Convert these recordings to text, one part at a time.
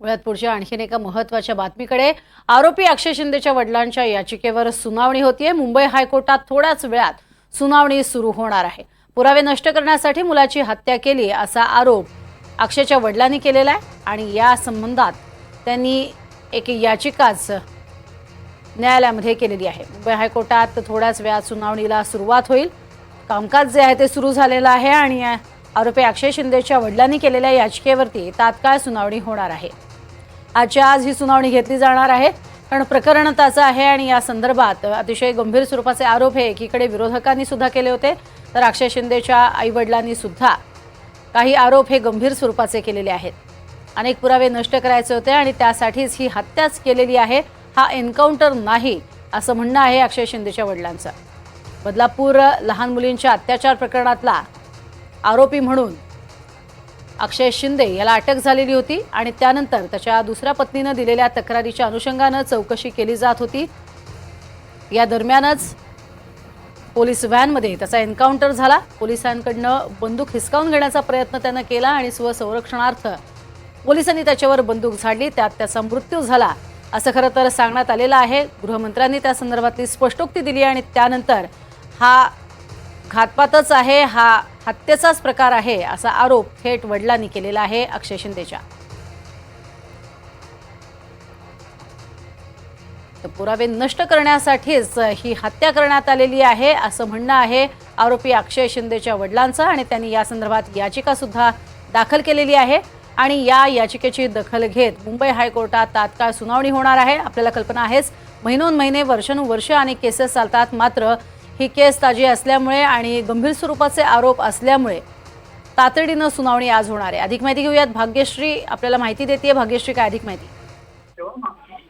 मुळात पुढच्या आणखीन एका महत्त्वाच्या बातमीकडे. आरोपी अक्षय शिंदेच्या वडिलांच्या याचिकेवर सुनावणी होतीये. मुंबई हायकोर्टात थोड्याच वेळात सुनावणी सुरू होणार आहे. पुरावे नष्ट करण्यासाठी मुलाची हत्या केली असा आरोप अक्षयच्या वडिलांनी केलेला आहे आणि या संबंधात त्यांनी एक याचिकाच न्यायालयामध्ये केलेली आहे. मुंबई हायकोर्टात थोड्याच वेळात सुनावणीला सुरुवात होईल. कामकाज जे आहे ते सुरू झालेलं आहे आणि आरोपी अक्षय शिंदेच्या वडिलांनी केलेल्या याचिकेवरती तात्काळ सुनावणी होणार आहे. आजच्या आज ही सुनावणी घेतली जाणार आहे. कारण प्रकरण त्याचं आहे आणि या संदर्भात अतिशय गंभीर स्वरूपाचे आरोप हे एकीकडे विरोधकांनी सुद्धा केले होते. तर अक्षय शिंदेच्या आईवडिलांनी सुद्धा काही आरोप हे गंभीर स्वरूपाचे केलेले आहेत. अनेक पुरावे नष्ट करायचे होते आणि त्यासाठीच ही हत्याच केलेली आहे. हा एन्काउंटर नाही असं म्हणणं आहे अक्षय शिंदेच्या वडिलांचं. बदलापूर लहान मुलींच्या अत्याचार प्रकरणातला आरोपी म्हणून अक्षय शिंदे याला अटक झालेली होती आणि त्यानंतर त्याच्या दुसऱ्या पत्नीनं दिलेल्या तक्रारीच्या अनुषंगानं चौकशी केली जात होती. या दरम्यानच पोलीस व्हॅनमध्ये त्याचा एन्काउंटर झाला. पोलिसांकडनं बंदूक हिसकावून घेण्याचा प्रयत्न त्यानं केला आणि स्वसंरक्षणार्थ पोलिसांनी त्याच्यावर बंदूक झाडली. त्यात त्याचा मृत्यू झाला असं खरं तर सांगण्यात आलेलं आहे. गृहमंत्र्यांनी त्या संदर्भातली स्पष्टोक्ती दिली आणि त्यानंतर हा घातपातच आहे. हा हत्येचाच प्रकार आहे असा आरोप थेट वडिलांनी केलेला आहे अक्षय शिंदेच्या. पुरावे नष्ट करण्यासाठीच ही हत्या करण्यात आलेली आहे असं म्हणणं आहे आरोपी अक्षय शिंदेच्या वडिलांचं आणि त्यांनी या संदर्भात याचिका सुद्धा दाखल केलेली आहे. आणि या याचिकेची दखल घेत मुंबई हायकोर्टात तात्काळ सुनावणी होणार आहे. आपल्याला कल्पना आहेच महिनोन महिने वर्षानुवर्ष अनेक केसेस चालतात मात्र ही केस ताजी असल्यामुळे आणि गंभीर स्वरूपाचे आरोप असल्यामुळे तातडीनं सुनावणी आज होणार आहे. अधिक माहिती घेऊयात. भाग्यश्री आपल्याला माहिती देते भाग्यश्री काय अधिक माहिती?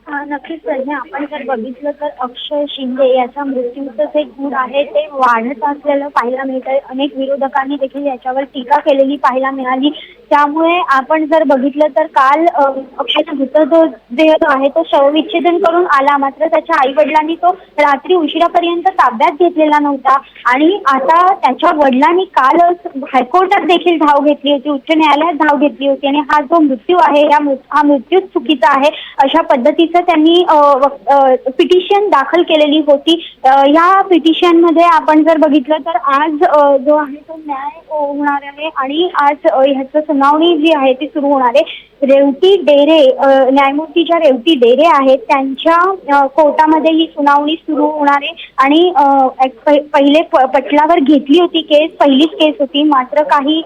नक्कीच प्रज्ञा. आपण जर बघितलं तर अक्षय शिंदे याचा मृत्यूचं जे गुण आहे. ते वाढत असलेलं पाहायला मिळत आहे अनेक विरोधकांनी देखील याच्यावर टीका केलेली पाहायला मिळाली. त्यामुळे आपण जर बघितलं तर काल अक्षयचा मृतदेह जो आहे तो शवविच्छेदन करून आला. मात्र त्याच्या आई वडिलांनी तो रात्री उशिरापर्यंत ताब्यात घेतलेला नव्हता. आणि आता त्याच्या वडिलांनी कालच हायकोर्टात देखील धाव घेतली होती. उच्च न्यायालयात धाव घेतली होती. आणि हा जो मृत्यू आहे या हा मृत्यूच चुकीचा आहे अशा पद्धतीचं त्यांनी पिटिशन दाखल केलेली होती. या पिटिशनमध्ये आपण जर बघितलं तर आज जो आहे तो न्याय होणार आहे आणि आज ह्याचं सुनावणी जी आहे ती सुरू होणार आहे. रेवती डेरे न्यायमूर्ती ज्या रेवती डेरे आहेत त्यांच्या कोर्टामध्ये ही सुनावणी सुरू होणार आहे आणि पहिले पटलावर घेतली होती केस पहिलीच केस होती. मात्र काही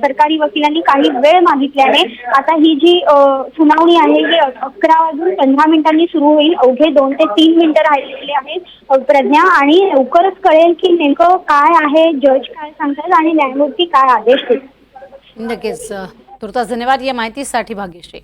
सरकारी वकिलांनी काही वेळ मागितल्याने आता ही जी सुनावणी आहे ही अकरा वाजून पंधरा मिनिटांनी सुरू होईल. अवघे दोन ते तीन मिनिटं राहिलेली आहेत. प्रज्ञा आणि लवकरच कळेल की नेमकं काय आहे जज काय सांगतात आणि न्यायमूर्ती काय आदेश देतात. नक्कीच तुर्तास धन्यवाद. या माहितीसाठी भाग्यश्री.